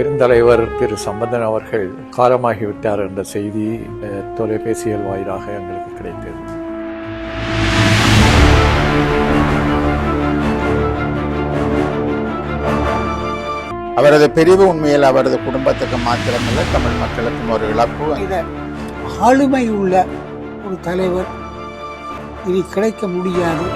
பெருந்தலைவர் திரு சம்பந்தன் அவர்கள் காலமாகிவிட்டார் என்ற செய்தி அஹ், தொலைபேசிகள் வாயிலாக எங்களுக்கு கிடைத்தது. அவரது பிரிவு உண்மையில் அவரது குடும்பத்துக்கு மாத்திரமல்ல தமிழ் மக்களுக்கும் ஒரு இழப்பு. இத ஆளுமை உள்ள ஒரு தலைவர் இனி கிடைக்க முடியாது.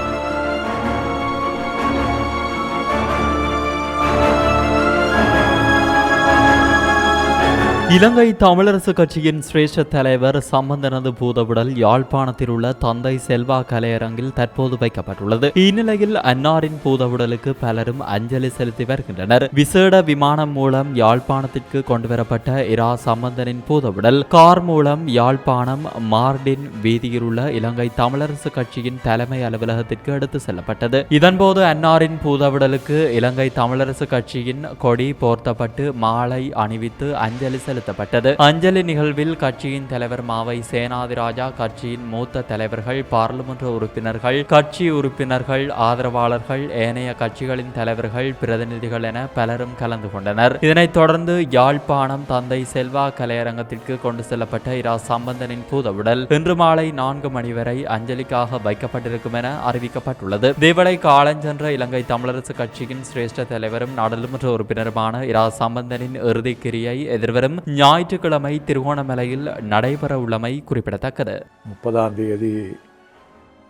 இலங்கை தமிழரசு கட்சியின் சிரேஷ்ட தலைவர் சம்பந்தனது பூதவுடல் யாழ்ப்பாணத்தில் உள்ள தந்தை செல்வா கலையரங்கில் தற்போது வைக்கப்பட்டுள்ளது. இந்நிலையில் அன்னாரின் பூதவுடலுக்கு பலரும் அஞ்சலி செலுத்தி வருகின்றனர். விசேட விமானம் மூலம் யாழ்ப்பாணத்திற்கு கொண்டுவரப்பட்ட இரா சம்பந்தனின் பூதவுடல் கார் மூலம் யாழ்ப்பாணம் மார்டின் வீதியில் உள்ள இலங்கை தமிழரசு கட்சியின் தலைமை அலுவலகத்திற்கு எடுத்து செல்லப்பட்டது. இதன்போது அன்னாரின் பூதவுடலுக்கு இலங்கை தமிழரசு கட்சியின் கொடி போர்த்தப்பட்டு மாலை அணிவித்து அஞ்சலி செலுத்தப்பட்டது. அஞ்சலி நிகழ்வில் கட்சியின் தலைவர் மாவை சேனாதிராஜா கட்சியின் மூத்த தலைவர்கள் பாராளுமன்ற உறுப்பினர்கள் கட்சி உறுப்பினர்கள் ஆதரவாளர்கள் ஏனைய கட்சிகளின் தலைவர்கள் பிரதிநிதிகள் என பலரும் கலந்து கொண்டனர். இதனைத் தொடர்ந்து யாழ்ப்பாணம் தந்தை செல்வா கலையரங்கத்திற்கு கொண்டு செல்லப்பட்ட இரா சம்பந்தனின் பூதவுடல் இன்று மாலை நான்கு மணி வரை அஞ்சலிக்காக வைக்கப்பட்டிருக்கும் என அறிவிக்கப்பட்டுள்ளது. இதேவேளை காலஞ்சென்ற இலங்கை தமிழரசு கட்சியின் சிரேஷ்ட தலைவரும் நாடாளுமன்ற உறுப்பினருமான இரா சம்பந்தனின் இறுதிக்கிரியை எதிர்வரும் ஞாயிற்றுக்கிழமை திருகோணமலையில் நடைபெற உள்ளமை குறிப்பிடத்தக்கது. முப்பதாம் தேதி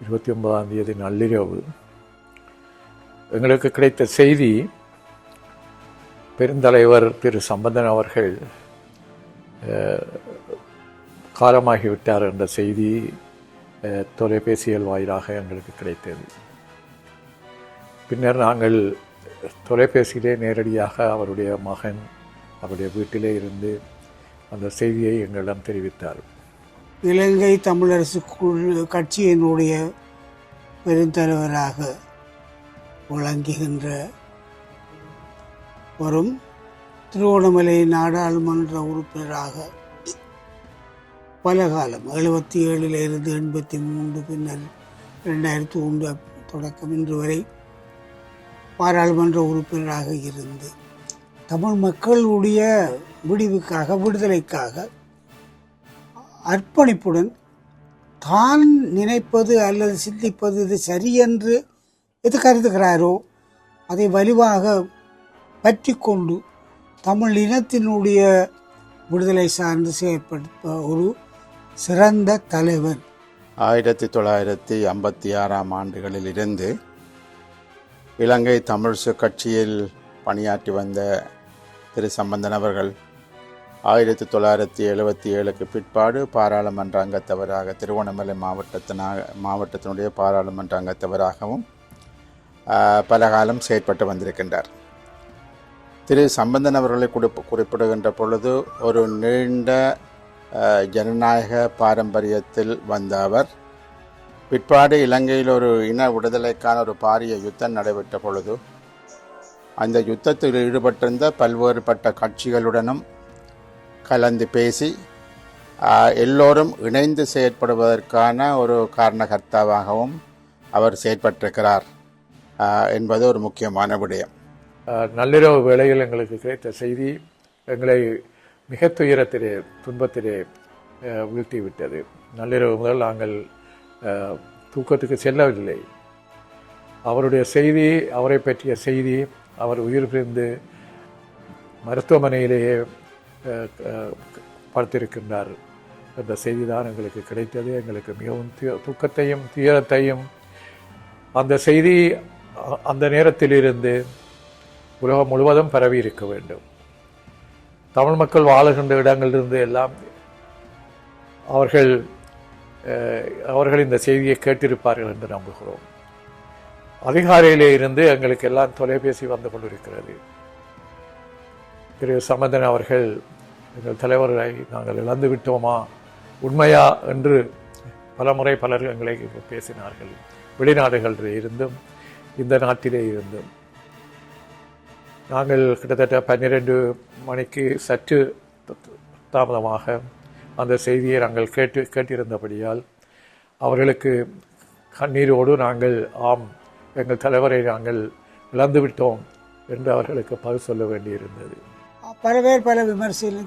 இருபத்தி ஒன்பதாம் தேதி நள்ளிரவு எங்களுக்கு கிடைத்த செய்தி பெருந்தலைவர் திரு சம்பந்தன் அவர்கள் காலமாகிவிட்டார் என்ற செய்தி தொலைபேசியல் தொலைபேசிகள் வாயிலாக எங்களுக்கு கிடைத்தது. பின்னர் நாங்கள் தொலைபேசியிலே நேரடியாக அவருடைய மகன் அவருடைய வீட்டிலே இருந்து அந்த செய்தியை எங்களிடம் தெரிவித்தார். இலங்கை தமிழரசு கட்சியினுடைய பெருந்தலைவராக விளங்குகின்ற வரும் திருவோணமலை நாடாளுமன்ற உறுப்பினராக பல காலம் எழுபத்தி ஏழில் இருந்து எண்பத்தி மூன்று பின்னர் ரெண்டாயிரத்தி ஒன்று தொடக்கம் இன்று வரை பாராளுமன்ற உறுப்பினராக இருந்து தமிழ் மக்களுடைய விடிவுக்காக விடுதலைக்காக அர்ப்பணிப்புடன் தான் நினைப்பது அல்லது சிந்திப்பது இது சரியென்று எது கருதுகிறாரோ அதை வலுவாக பற்றி கொண்டு தமிழ் இனத்தினுடைய விடுதலை சார்ந்து செயற்படுத்த ஒரு சிறந்த தலைவர். ஆயிரத்தி தொள்ளாயிரத்தி ஐம்பத்தி ஆறாம் ஆண்டுகளில் இருந்து இலங்கை தமிழ்சு கட்சியில் பணியாற்றி வந்த திரு சம்பந்தன் அவர்கள் ஆயிரத்தி தொள்ளாயிரத்தி எழுபத்தி ஏழுக்கு பிற்பாடு பாராளுமன்ற அங்கத்தவராக திருவண்ணாமலை மாவட்டத்தினாக மாவட்டத்தினுடைய பாராளுமன்ற அங்கத்தவராகவும் பலகாலம் பல காலம் செயற்பட்டு வந்திருக்கின்றார். திரு சம்பந்தன் அவர்களை குறிப்பிடுகின்ற பொழுது ஒரு நீண்ட ஜனநாயக பாரம்பரியத்தில் வந்த அவர் பிற்பாடு இலங்கையில் ஒரு இன விடுதலைக்கான ஒரு பாரிய யுத்தம் நடைபெற்ற பொழுது அந்த யுத்தத்தில் ஈடுபட்டிருந்த பல்வேறுபட்ட கட்சிகளுடனும் கலந்து பேசி எல்லோரும் இணைந்து செயற்படுவதற்கான ஒரு காரணகர்த்தாவாகவும் அவர் செயற்பட்டிருக்கிறார் என்பது ஒரு முக்கியமான விடயம். நள்ளிரவு வேளையில் எங்களுக்கு கிடைத்த செய்தி எங்களை மிக துயரத்திலே துன்பத்திலே வீழ்த்திவிட்டது. நள்ளிரவு முதல் நாங்கள் தூக்கத்துக்கு செல்லவில்லை. அவருடைய செய்தி அவரை பற்றிய செய்தி அவர் உயிர் பிரிந்து மருத்துவமனையிலேயே பார்த்திருக்கின்றார் படுத்திருக்கின்றார். என்ற செய்தி தான் எங்களுக்கு கிடைத்தது. எங்களுக்கு மிகவும் துக்கத்தையும் துயரத்தையும் அந்த செய்தி அந்த நேரத்திலிருந்து உலகம் முழுவதும் பரவி இருக்க வேண்டும். தமிழ் மக்கள் வாழுகின்ற இடங்களிலிருந்து எல்லாம் அவர்கள் அவர்கள் இந்த செய்தியை கேட்டிருப்பார்கள் என்று நம்புகிறோம். அதிகாலையிலே இருந்து எங்களுக்கு எல்லாம் தொலைபேசி வந்து கொண்டிருக்கிறது. திரு சம்பந்தன் அவர்கள் எங்கள் தலைவரை நாங்கள் இழந்து விட்டோமா? உண்மையா என்று பலமுறை பலர் எங்களை பேசினார்கள். வெளிநாடுகளில் இருந்தும் இந்த நாட்டிலே இருந்தும். நாங்கள் கிட்டத்தட்ட பன்னிரெண்டு மணிக்கு சற்று தாமதமாக அந்த செய்தியை நாங்கள் கேட்டு கேட்டிருந்தபடியால் அவர்களுக்கு கண்ணீரோடு நாங்கள் ஆம் எங்கள் தலைவரை நாங்கள் இழந்துவிட்டோம் என்று அவர்களுக்கு பதில் சொல்ல வேண்டியிருந்தது. பல பேர் பல விமர்சன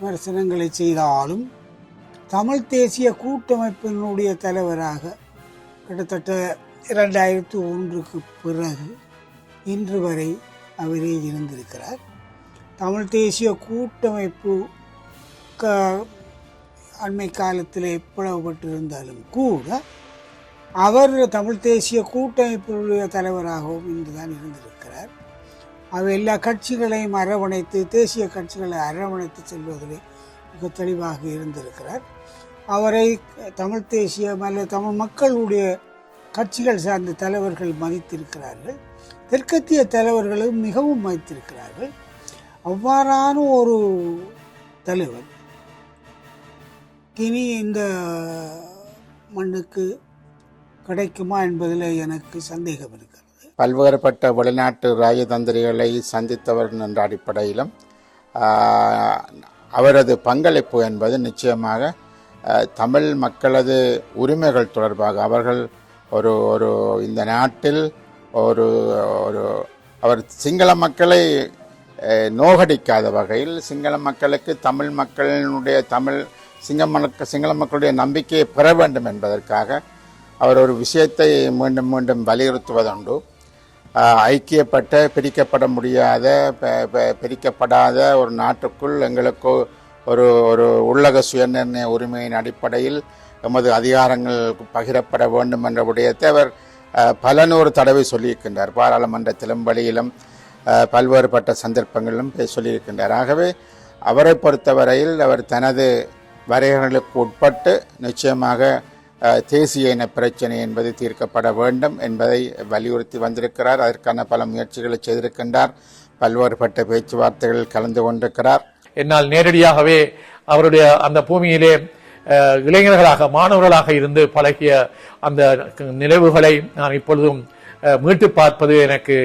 விமர்சனங்களை செய்தாலும் தமிழ் தேசிய கூட்டமைப்பினுடைய தலைவராக கிட்டத்தட்ட இரண்டாயிரத்தி ஒன்றுக்கு பிறகு இன்று வரை அவரே இருந்திருக்கிறார். தமிழ் தேசிய கூட்டமைப்பு க அண்மை காலத்தில் பிளவுபட்டிருந்தாலும் கூட அவர் தமிழ் தேசிய கூட்டமைப்பினுடைய தலைவராகவும் இன்றுதான் இருந்திருக்கிறார். அவர் எல்லா கட்சிகளையும் அரவணைத்து தேசிய கட்சிகளை அரவணைத்து செல்வதிலே மிக தெளிவாக இருந்திருக்கிறார். அவரை தமிழ் தேசிய அல்லது தமிழ் மக்களுடைய கட்சிகள் சார்ந்த தலைவர்கள் மதித்திருக்கிறார்கள். தெற்கத்திய தலைவர்களும் மிகவும் மதித்திருக்கிறார்கள். அவ்வாறான ஒரு தலைவர் இனி இந்த மண்ணுக்கு கிடைக்குமா என்பதில் எனக்கு சந்தேகம் இருக்கிறது. பல்வேறுபட்ட வெளிநாட்டு ராஜதந்திரிகளை சந்தித்தவர் என்ற அடிப்படையிலும் அவரது பங்களிப்பு என்பது நிச்சயமாக தமிழ் மக்களது உரிமைகள் தொடர்பாக அவர்கள் ஒரு ஒரு இந்த நாட்டில் ஒரு ஒரு அவர் சிங்கள மக்களை நோகடிக்காத வகையில் சிங்கள மக்களுக்கு தமிழ் மக்களினுடைய தமிழ் சிங்க மக்கள் சிங்கள மக்களுடைய நம்பிக்கையை பெற வேண்டும் என்பதற்காக அவர் ஒரு விஷயத்தை மீண்டும் மீண்டும் வலியுறுத்துவதுண்டு. ஐக்கியப்பட்ட பிரிக்கப்பட முடியாத ப- பிரிக்கப்படாத ஒரு நாட்டுக்குள் எங்களுக்கு ஒரு ஒரு உள்ளக சுயநிர்ணய உரிமையின் அடிப்படையில் எமது அதிகாரங்கள் பகிரப்பட வேண்டும் என்ற விடயத்தை அவர் பல நூறு தடவை சொல்லியிருக்கின்றார். பாராளுமன்றத்திலும் வெளியிலும் பல்வேறுபட்ட சந்தர்ப்பங்களிலும் சொல்லியிருக்கின்றார். ஆகவே அவரை பொறுத்தவரையில் அவர் தனது வரையறைகளுக்கு உட்பட்டு நிச்சயமாக தேசிய இன பிரச்சனை என்பது தீர்க்கப்பட வேண்டும் என்பதை வலியுறுத்தி வந்திருக்கிறார். அதற்கான பல முயற்சிகளை செய்திருக்கின்றார். பல்வேறுபட்ட பேச்சுவார்த்தைகளில் கலந்து கொண்டிருக்கிறார். என்னால் நேரடியாகவே அவருடைய அந்த பூமியிலே இளைஞர்களாக மாணவர்களாக இருந்து பழகிய அந்த நினைவுகளை நான் இப்பொழுதும் மீட்டு பார்ப்பது எனக்கு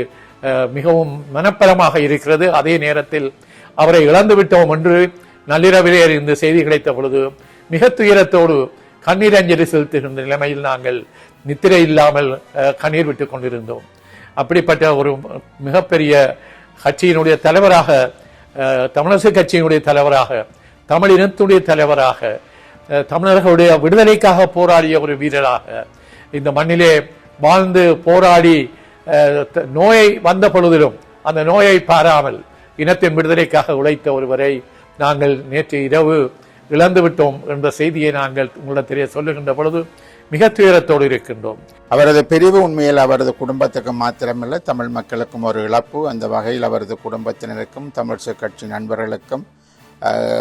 மிகவும் மனப்பலமாக இருக்கிறது. அதே நேரத்தில் அவரை இழந்து விட்டோம் என்று நள்ளிரவிலே இருந்து செய்தி கிடைத்த பொழுது மிக துயரத்தோடு கண்ணீர் அஞ்சலி செலுத்துகின்ற நிலைமையில் நாங்கள் நித்திரை இல்லாமல் கண்ணீர் விட்டு கொண்டிருந்தோம். அப்படிப்பட்ட ஒரு மிகப்பெரிய கட்சியினுடைய தலைவராக தமிழரசு கட்சியினுடைய தலைவராக தமிழ் இனத்துடைய தலைவராக தமிழர்களுடைய விடுதலைக்காக போராடிய ஒரு வீரராக இந்த மண்ணிலே வாழ்ந்து போராடி த- நோயை வந்த பொழுதிலும் அந்த நோயை பாராமல் இனத்தின் விடுதலைக்காக உழைத்த ஒருவரை நாங்கள் நேற்று இரவு இழந்து விட்டோம் என்ற செய்தியை நாங்கள் உங்களிடத்திலே சொல்லுகின்ற பொழுது மிக துயரத்தோடு இருக்கின்றோம். அவரது பிரிவு உண்மையில் அவரது குடும்பத்துக்கு மாத்திரமல்ல தமிழ் மக்களுக்கும் ஒரு இழப்பு. அந்த வகையில் அவரது குடும்பத்தினருக்கும் தமிழ்ச்சி கட்சி நண்பர்களுக்கும்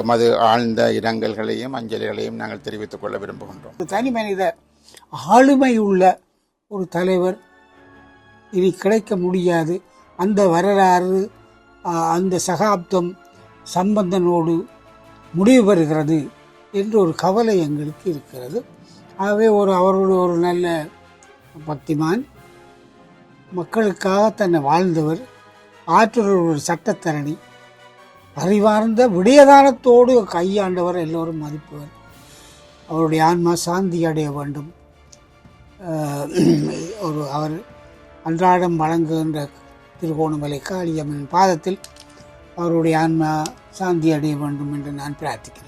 மது ஆழ்ந்த இரங்கல்களையும் அஞ்சலிகளையும் நாங்கள் தெரிவித்துக் கொள்ள விரும்புகின்றோம். தனி மனித ஆளுமை உள்ள ஒரு தலைவர் இனி கிடைக்க முடியாது. அந்த வரலாறு அந்த சகாப்தம் சம்பந்தனோடு முடிவு பெறுகிறது என்ற ஒரு கவலை எங்களுக்கு இருக்கிறது. ஆகவே ஒரு அவரோட ஒரு நல்ல பக்திமான் மக்களுக்காக தன்னை வாழ்ந்தவர் ஆற்றல் ஒரு சட்டத்தரணி அறிவார்ந்த விடயதானத்தோடு கையாண்டவர் எல்லோரும் மதிப்பவர். அவருடைய ஆன்மா சாந்தி அடைய வேண்டும். ஒரு அவர் அன்றாடம் வழங்குகின்ற திருகோணமலை காளியம்மன் பாதத்தில் அவருடைய ஆன்மா சாந்தி அடைய வேண்டும் என்று நான் பிரார்த்திக்கிறேன்